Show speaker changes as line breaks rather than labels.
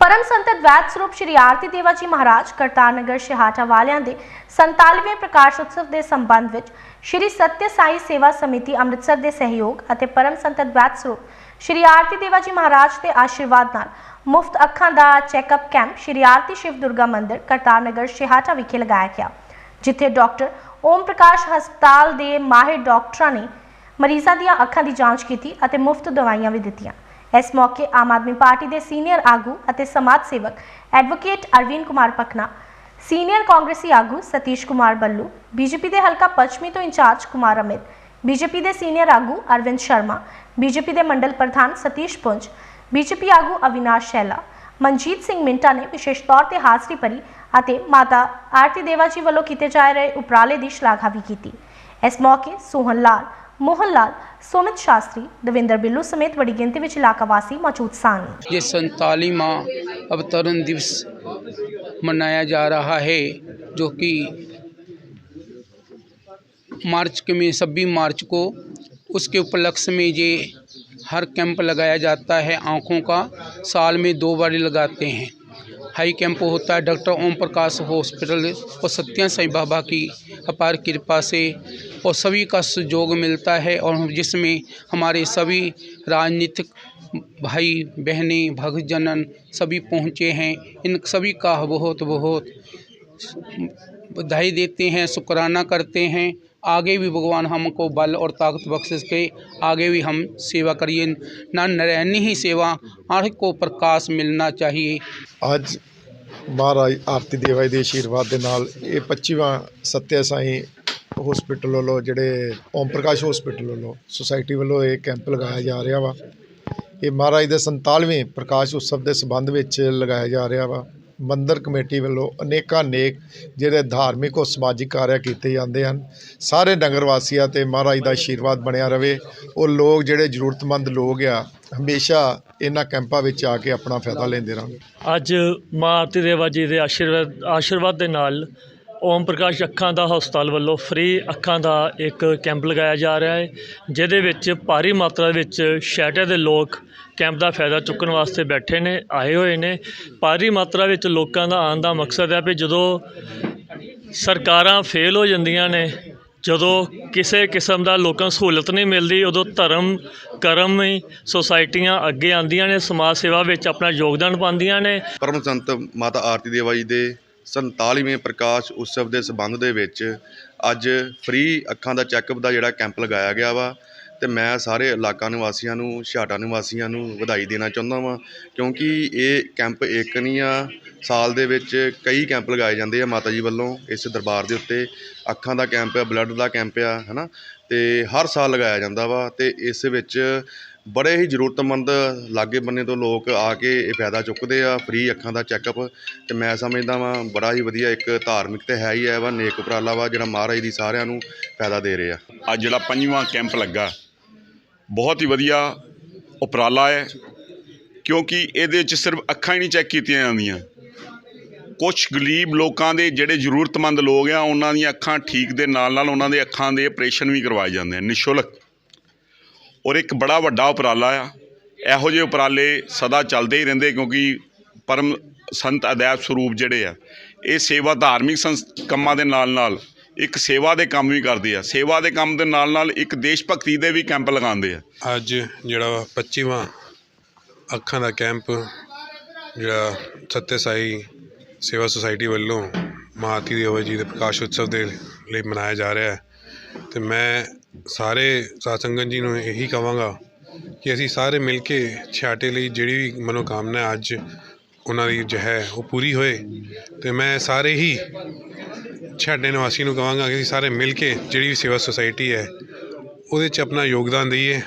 ਪਰਮ ਸੰਤ ਵੈਦ ਸਰੂਪ ਸ਼੍ਰੀ ਆਰਤੀ ਦੇਵਾ ਜੀ ਮਹਾਰਾਜ ਕਰਤਾਰ ਨਗਰ ਸ਼ਿਹਾਟਾ ਵਾਲਿਆਂ ਦੇ 47ਵੇਂ ਪ੍ਰਕਾਸ਼ ਉਤਸਵ ਦੇ ਸੰਬੰਧ ਵਿੱਚ ਸ਼੍ਰੀ ਸਤਿ ਸਾਈ ਸੇਵਾ ਸਮਿਤੀ ਅੰਮ੍ਰਿਤਸਰ ਦੇ ਸਹਿਯੋਗ ਅਤੇ ਪਰਮ ਸੰਤ ਵੈਦ ਸਰੂਪ ਸ਼੍ਰੀ ਆਰਤੀ ਦੇਵਾ ਜੀ ਮਹਾਰਾਜ ਦੇ ਆਸ਼ੀਰਵਾਦ ਨਾਲ ਮੁਫਤ ਅੱਖਾਂ ਦਾ ਚੈੱਕਅਪ ਕੈਂਪ ਸ਼੍ਰੀ ਆਰਤੀ ਸ਼ਿਵ ਦੁਰਗਾ ਮੰਦਿਰ ਕਰਤਾਰਨਗਰ ਸ਼ਿਹਾਟਾ ਵਿਖੇ ਲਗਾਇਆ ਗਿਆ, ਜਿੱਥੇ ਡਾਕਟਰ ਓਮ ਪ੍ਰਕਾਸ਼ ਹਸਪਤਾਲ ਦੇ ਮਾਹਿਰ ਡਾਕਟਰਾਂ ਨੇ ਮਰੀਜ਼ਾਂ ਦੀਆਂ ਅੱਖਾਂ ਦੀ ਜਾਂਚ ਕੀਤੀ ਅਤੇ ਮੁਫਤ ਦਵਾਈਆਂ ਵੀ ਦਿੱਤੀਆਂ। ਇਸ ਮੌਕੇ ਆਮ ਆਦਮੀ ਪਾਰਟੀ ਦੇ ਸੀਨੀਅਰ ਆਗੂ ਅਤੇ ਸਮਾਜ ਸੇਵਕ ਐਡਵੋਕੇਟ ਅਰਵਿੰਦ ਕੁਮਾਰ ਪਖਨਾ ਸੀਨੀਅਰ ਕਾਂਗਰਸੀ ਆਗੂ ਸਤੀਸ਼ ਕੁਮਾਰ ਬੱਲੂ, ਬੀਜੇਪੀ ਦੇ ਹਲਕਾ ਪੱਛਮੀ ਤੋਂ in charge Kumar Amit, BJP ਦੇ ਸੀਨੀਅਰ ਆਗੂ ਅਰਵਿੰਦ ਸ਼ਰਮਾ, ਬੀਜੇਪੀ ਦੇ ਮੰਡਲ ਪ੍ਰਧਾਨ ਸਤੀਸ਼ ਪੁੰਜ, ਬੀਜੇਪੀ ਆਗੂ ਅਵਿਨਾਸ਼ ਸ਼ੈਲਾ, ਮਨਜੀਤ ਸਿੰਘ ਮਿੰਟਾ ਨੇ ਵਿਸ਼ੇਸ਼ ਤੌਰ ਤੇ ਹਾਜ਼ਰੀ ਭਰੀ ਅਤੇ ਮਾਤਾ ਆਰਤੀ ਦੇਵਾ ਜੀ ਵੱਲੋਂ ਕੀਤੇ ਜਾ ਰਹੇ ਉਪਰਾਲੇ ਦੀ ਸ਼ਲਾਘਾ ਵੀ ਕੀਤੀ। ਇਸ ਮੌਕੇ ਸੋਹਨ ਲਾਲ मोहन लाल सोमित शास्त्री, दविंदर बिल्लू समेत बड़ी गिनती में इलाका वासी मौजूद सन।
ये संताली माँ अवतरण दिवस मनाया जा रहा है, जो कि मार्च के में, छब्बीस मार्च को उसके उपलक्ष्य में ये हर कैंप लगाया जाता है। आँखों का साल में दो बार लगाते हैं। हाई कैंप होता है डॉक्टर ओम प्रकाश हॉस्पिटल और सत्या साई बाबा की अपार कृपा से और सभी का सहयोग मिलता है और जिसमें हमारे सभी राजनीतिक भाई, बहनें भक्तजनन सभी पहुँचे हैं। इन सभी का बहुत बहुत बधाई देते हैं, शुक्राना करते हैं। आगे भी भगवान हमको बल और ताकत बख्श के, आगे भी हम सेवा करिए। ना नरैनी ही सेवा आँख को प्रकाश मिलना चाहिए।
ਅੱਜ ਮਹਾਰਾਜ ਆਰਤੀ ਦੇਵਾਈ ਦੇ ਆਸ਼ੀਰਵਾਦ ਦੇ ਨਾਲ ਇਹ 25ਵਾਂ ਸੱਤਿਆ ਸਾਈ ਹਸਪੀਟਲ ਵੱਲੋਂ ਜਿਹੜੇ ਓਮ ਪ੍ਰਕਾਸ਼ ਹਸਪੀਟਲ ਵੱਲੋਂ ਸੁਸਾਇਟੀ ਵੱਲੋਂ ਇਹ ਕੈਂਪ ਲਗਾਇਆ ਜਾ ਰਿਹਾ ਵਾ। ਇਹ ਮਹਾਰਾਜ ਦੇ 47ਵੇਂ ਪ੍ਰਕਾਸ਼ ਉਤਸਵ ਦੇ ਸੰਬੰਧ ਵਿੱਚ ਲਗਾਇਆ ਜਾ ਰਿਹਾ ਵਾ। ਮੰਦਰ ਕਮੇਟੀ ਵੱਲੋਂ ਅਨੇਕਾਂ ਨੇਕ ਜਿਹੜੇ ਧਾਰਮਿਕ ਔਰ ਸਮਾਜਿਕ ਕਾਰਜ ਕੀਤੇ ਜਾਂਦੇ ਹਨ। ਸਾਰੇ ਨਗਰ ਵਾਸੀਆਂ ਤੇ ਮਹਾਰਾਜ ਦਾ ਆਸ਼ੀਰਵਾਦ ਬਣਿਆ ਰਵੇ। ਉਹ ਲੋਕ ਜਿਹੜੇ ਜ਼ਰੂਰਤਮੰਦ ਲੋਕ ਆ, ਹਮੇਸ਼ਾ ਇਹਨਾਂ ਕੈਂਪਾਂ ਵਿੱਚ ਆ ਕੇ ਆਪਣਾ ਫਾਇਦਾ ਲੈਂਦੇ ਰਹਿਣ।
ਅੱਜ ਮਾਂ ਆਰਤੀ ਜੀ ਦੇ ਆਸ਼ੀਰਵਾਦ ਆਸ਼ੀਰਵਾਦ ਦੇ ਨਾਲ ਓਮ ਪ੍ਰਕਾਸ਼ ਅੱਖਾਂ ਦਾ ਹਸਪਤਾਲ ਵੱਲੋਂ ਫ੍ਰੀ ਅੱਖਾਂ ਦਾ ਇੱਕ ਕੈਂਪ ਲਗਾਇਆ ਜਾ ਰਿਹਾ ਹੈ, ਜਿਹਦੇ ਵਿੱਚ ਭਾਰੀ ਮਾਤਰਾ ਵਿੱਚ ਸ਼ਹਿਟੇ ਦੇ ਲੋਕ ਕੈਂਪ ਦਾ ਫਾਇਦਾ ਚੁੱਕਣ ਵਾਸਤੇ ਬੈਠੇ ਨੇ, ਆਏ ਹੋਏ ਨੇ। ਭਾਰੀ ਮਾਤਰਾ ਵਿੱਚ ਲੋਕਾਂ ਦਾ ਆਉਣ ਦਾ ਮਕਸਦ ਹੈ ਵੀ ਜਦੋਂ ਸਰਕਾਰਾਂ ਫੇਲ ਹੋ ਜਾਂਦੀਆਂ ਨੇ, ਜਦੋਂ ਕਿਸੇ ਕਿਸਮ ਦਾ ਲੋਕਾਂ ਨੂੰ ਸਹੂਲਤ ਨਹੀਂ ਮਿਲਦੀ, ਉਦੋਂ ਧਰਮ, ਕਰਮ ਹੀ ਸੁਸਾਇਟੀਆਂ ਅੱਗੇ ਆਉਂਦੀਆਂ ਨੇ, ਸਮਾਜ ਸੇਵਾ ਵਿੱਚ ਆਪਣਾ ਯੋਗਦਾਨ ਪਾਉਂਦੀਆਂ ਨੇ।
ਪਰਮਸੰਤ ਮਾਤਾ ਆਰਤੀ ਦੇਵਾ ਜੀ ਦੇ 47ਵੇਂ ਪ੍ਰਕਾਸ਼ ਉਤਸਵ ਦੇ ਸਬੰਧ ਦੇ ਵਿੱਚ ਅੱਜ ਫ੍ਰੀ ਅੱਖਾਂ ਦਾ ਚੈੱਕਅਪ ਦਾ ਜਿਹੜਾ ਕੈਂਪ ਲਗਾਇਆ ਗਿਆ ਵਾ ਤੇ ਮੈਂ ਸਾਰੇ ਇਲਾਕਾ ਨਿਵਾਸੀਆਂ ਨੂੰ, ਛਾਟਾ ਨਿਵਾਸੀਆਂ ਨੂੰ ਵਧਾਈ ਦੇਣਾ ਚਾਹੁੰਦਾ ਵਾਂ, ਕਿਉਂਕਿ ਇਹ ਕੈਂਪ ਇੱਕ ਨਹੀਂ ਆ ਸਾਲ ਦੇ ਵਿੱਚ ਕਈ ਕੈਂਪ ਲਗਾਏ ਜਾਂਦੇ ਆ ਮਾਤਾ ਜੀ ਵੱਲੋਂ ਇਸ ਦਰਬਾਰ ਦੇ ਉੱਤੇ। ਅੱਖਾਂ ਦਾ ਕੈਂਪ ਆ, ਬਲੱਡ ਦਾ ਕੈਂਪ ਆ, ਹਨਾ? ਅਤੇ ਹਰ ਸਾਲ ਲਗਾਇਆ ਜਾਂਦਾ ਵਾ ਅਤੇ ਇਸ ਵਿੱਚ ਬੜੇ ਹੀ ਜ਼ਰੂਰਤਮੰਦ ਲਾਗੇ ਬੰਨੇ ਤੋਂ ਲੋਕ ਆ ਕੇ ਇਹ ਫਾਇਦਾ ਚੁੱਕਦੇ ਆ ਫਰੀ ਅੱਖਾਂ ਦਾ ਚੈੱਕਅਪ ਅਤੇ ਮੈਂ ਸਮਝਦਾ ਵਾਂ ਬੜਾ ਹੀ ਵਧੀਆ ਇੱਕ ਧਾਰਮਿਕ ਤਾਂ ਹੈ ਹੀ ਹੈ ਵਾ, ਨੇਕ ਉਪਰਾਲਾ ਵਾ ਜਿਹੜਾ ਮਹਾਰਾਜ ਦੀ ਸਾਰਿਆਂ ਨੂੰ ਫਾਇਦਾ ਦੇ ਰਿਹਾ।
ਅੱਜ ਜਿਹੜਾ ਪੰਜਵਾਂ ਕੈਂਪ ਲੱਗਾ, ਬਹੁਤ ਹੀ ਵਧੀਆ ਉਪਰਾਲਾ ਹੈ ਕਿਉਂਕਿ ਇਹਦੇ 'ਚ ਸਿਰਫ ਅੱਖਾਂ ਹੀ ਨਹੀਂ ਚੈੱਕ ਕੀਤੀਆਂ ਜਾਂਦੀਆਂ। ਕੁਝ ਗਰੀਬ ਲੋਕਾਂ ਦੇ ਜਿਹੜੇ ਜ਼ਰੂਰਤਮੰਦ ਲੋਕ ਆ, ਉਹਨਾਂ ਦੀਆਂ ਅੱਖਾਂ ਠੀਕ ਦੇ ਨਾਲ ਨਾਲ ਉਹਨਾਂ ਦੇ ਅੱਖਾਂ ਦੇ ਆਪਰੇਸ਼ਨ ਵੀ ਕਰਵਾਏ ਜਾਂਦੇ ਆ, ਨਿਸ਼ੁਲਕ। ਔਰ ਇੱਕ ਬੜਾ ਵੱਡਾ ਉਪਰਾਲਾ ਆ, ਇਹੋ ਜਿਹੇ ਉਪਰਾਲੇ ਸਦਾ ਚੱਲਦੇ ਹੀ ਰਹਿੰਦੇ ਕਿਉਂਕਿ ਪਰਮ ਸੰਤ ਅਦੈਬ ਸਰੂਪ ਜਿਹੜੇ ਆ, ਇਹ ਸੇਵਾ ਧਾਰਮਿਕ ਸੰਸ, ਕੰਮਾਂ ਦੇ ਨਾਲ ਨਾਲ ਇੱਕ ਸੇਵਾ ਦੇ ਕੰਮ ਵੀ ਕਰਦੇ ਆ। ਸੇਵਾ ਦੇ ਕੰਮ ਦੇ ਨਾਲ ਨਾਲ ਇੱਕ ਦੇਸ਼ ਭਗਤੀ ਦੇ ਵੀ ਕੈਂਪ ਲਗਾਉਂਦੇ ਆ।
ਅੱਜ ਜਿਹੜਾ ਵਾ 25ਵਾਂ ਅੱਖਾਂ ਦਾ ਕੈਂਪ, ਜਿਹੜਾ ਸੱਤੇ ਸਾਈ ਸੇਵਾ ਸੁਸਾਇਟੀ ਵੱਲੋਂ ਮਾਤੀ ਦੇਵਾ ਜੀ ਦੇ ਪ੍ਰਕਾਸ਼ ਉਤਸਵ ਦੇ ਲਈ ਮਨਾਇਆ ਜਾ ਰਿਹਾ ਹੈ। ਤੇ ਮੈਂ ਸਾਰੇ ਸਾਧ ਸੰਗਤ ਜੀ ਨੂੰ ਇਹੀ ਕਹਾਂਗਾ ਕਿ ਅਸੀਂ ਸਾਰੇ ਮਿਲ ਕੇ ਛਿਆਟੇ ਲਈ ਜਿਹੜੀ ਵੀ ਮਨੋਕਾਮਨਾ ਅੱਜ ਉਹਨਾਂ ਦੀ ਜੋ ਹੈ ਉਹ ਪੂਰੀ ਹੋਏ। ਤੇ ਮੈਂ ਸਾਰੇ ਹੀ ਛਾਟੇ ਨਿਵਾਸੀ ਨੂੰ ਕਹਾਂਗਾ ਕਿ ਅਸੀਂ ਸਾਰੇ ਮਿਲ ਕੇ ਜਿਹੜੀ ਵੀ ਸੇਵਾ ਸੁਸਾਇਟੀ ਹੈ ਉਹਦੇ 'ਚ ਆਪਣਾ ਯੋਗਦਾਨ ਦਈਏ।